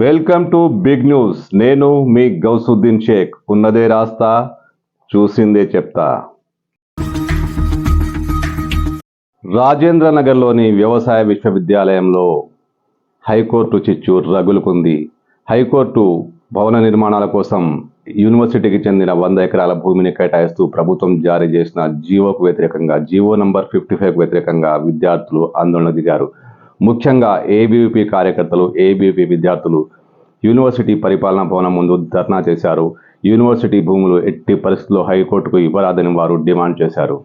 Welcome to big news. నేను మీ గౌసుద్దీన్ షేక్. ఉన్నదే రాస్తా చూసిందే చెప్తా. రాజేంద్ర నగర్లోని వ్యవసాయ విశ్వవిద్యాలయంలో హైకోర్టు చిచ్చు రగులుకుంది. హైకోర్టు భవన నిర్మాణాల కోసం యూనివర్సిటీకి చెందిన వంద ఎకరాల భూమిని కేటాయిస్తూ ప్రభుత్వం జారీ చేసిన జీవోకు వ్యతిరేకంగా జీవో నంబర్ ఫిఫ్టీ ఫైవ్కు వ్యతిరేకంగా విద్యార్థులు ఆందోళన దిగారు. ముఖ్యంగా ఏబీవీపీ కార్యకర్తలు ఏబీవీపీ విద్యార్థులు యూనివర్సిటీ పరిపాలనా భవనం ముందు ధర్నా చేశారు. యూనివర్సిటీ భూములు ఎట్టి పరిస్థితుల్లో హైకోర్టుకు ఇవ్వరాదని వారు డిమాండ్ చేశారు.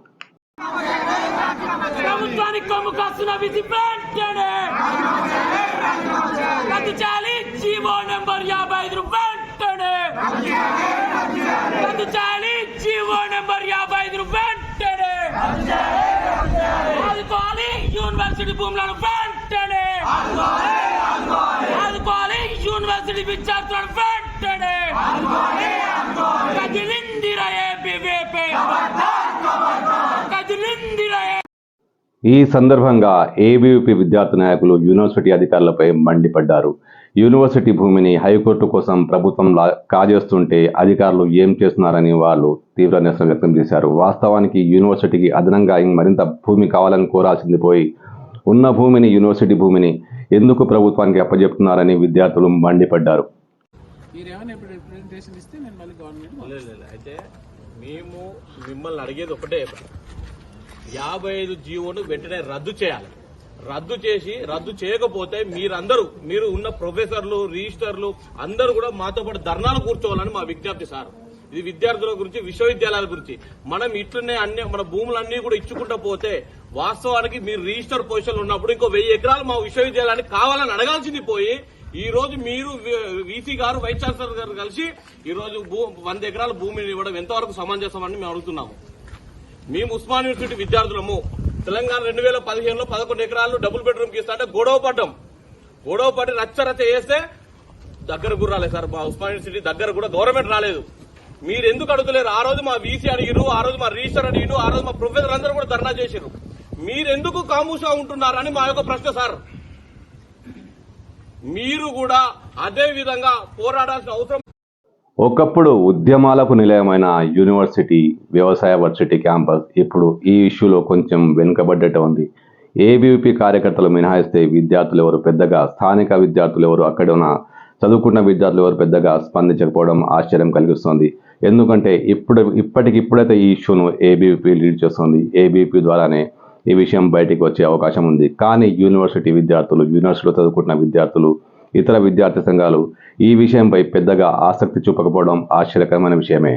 యూనివర్సిటీ భూములను వెంటనే ఆదుకోవాలి. యూనివర్సిటీ విద్యార్థులను వెంటనే కదిలిందిరా కదిలిందిరా ఈ సందర్భంగా ఏబీవీపీ విద్యార్థి నాయకులు యూనివర్సిటీ అధికారులపై మండిపడ్డారు. యూనివర్సిటీ భూమిని హైకోర్టు కోసం ప్రభుత్వం లా- కాజేస్తుంటే అధికారులు ఏం చేస్తున్నారని వాళ్ళు తీవ్ర నిరసన వ్యక్తం చేశారు. వాస్తవానికి యూనివర్సిటీకి అదనంగా మరింత భూమి కావాలని కోరాల్సింది పోయి ఉన్న భూమిని యూనివర్సిటీ భూమిని ఎందుకు ప్రభుత్వానికి అప్పజెప్తున్నారని విద్యార్థులు మండిపడ్డారు. మీరు ఏమైనా ఇప్పుడు రిప్రజెంటేషన్ ఇస్తే నేను మళ్ళీ గవర్నమెంట్ లేదు, లేదు. అయితే మేము మిమ్మల్ని అడిగేది ఒకటే యాభై ఐదు జీవోను వెంటనే రద్దు చేయాలి. రద్దు చేసి రద్దు చేయకపోతే మీరందరూ మీరు ఉన్న ప్రొఫెసర్లు రిజిస్టర్లు అందరూ కూడా మాతో పాటు ధర్నాలు కూర్చోవాలని మా విజ్ఞప్తి సార్. ఇది విద్యార్థుల గురించి విశ్వవిద్యాలయాల గురించి. మనం ఇట్లనే అన్ని మన భూములన్నీ కూడా ఇచ్చుకుంటా పోతే వాస్తవానికి మీరు రిజిస్టర్ పొజిషన్ ఉన్నప్పుడు ఇంకో వెయ్యి ఎకరాలు మా విశ్వవిద్యాలయానికి కావాలని అడగాల్సింది పోయి ఈ రోజు మీరు వీసీ గారు వైస్ ఛాన్సలర్ గారు కలిసి ఈ రోజు వంద ఎకరాల భూమిని ఇవ్వడం ఎంతవరకు సమంజసమని మేము అడుగుతున్నాము. మేము ఉస్మాన్ యూనివర్సిటీ విద్యార్థులము. తెలంగాణ రెండు వేల పదిహేనులో పదకొండు ఎకరాలు డబుల్ బెడ్రూమ్కి ఇస్తా గొడవ పడ్డం. గొడవ పడి రచ్చ రచ్చ చేస్తే దగ్గర కూడా రాలేదు సార్. మా ఉస్మాన్ యూనివర్సిటీ దగ్గర కూడా గవర్నమెంట్ రాలేదు. మీరు ఎందుకు అడుగుతలేరు? ఆ రోజు మా వీసీ అడిగిరు ఆ రోజు మా రిజిస్టర్ అడిగిరు ఆ రోజు మా ప్రొఫెసర్ అందరూ కూడా ధర్నా చేశారు మీరెందుకు కాముషా ఉంటున్నారని మా యొక్క ప్రశ్న సార్. మీరు కూడా అదే విధంగా పోరాడాల్సిన అవసరం. ఒకప్పుడు ఉద్యమాలకు నిలయమైన యూనివర్సిటీ వ్యవసాయ వర్సిటీ క్యాంపస్ ఇప్పుడు ఈ ఇష్యూలో కొంచెం వెనుకబడ్డట ఉంది. ఏబీవీపీ కార్యకర్తలు మినహాయిస్తే విద్యార్థులు ఎవరు పెద్దగా స్థానిక విద్యార్థులు ఎవరు అక్కడ ఉన్న చదువుకున్న విద్యార్థులు ఎవరు పెద్దగా స్పందించకపోవడం ఆశ్చర్యం కలిగిస్తుంది. ఎందుకంటే ఇప్పుడు ఇప్పటికిప్పుడైతే ఈ ఇష్యూను ఏబీపీ లీడ్ చేస్తుంది. ఏబీపీ ద్వారానే ఈ విషయం బయటికి వచ్చే అవకాశం ఉంది. కానీ యూనివర్సిటీ విద్యార్థులు యూనివర్సిటీలో చదువుకుంటున్న విద్యార్థులు ఇతర విద్యార్థి సంఘాలు ఈ విషయంపై పెద్దగా ఆసక్తి చూపకపోవడం ఆశ్చర్యకరమైన విషయమే.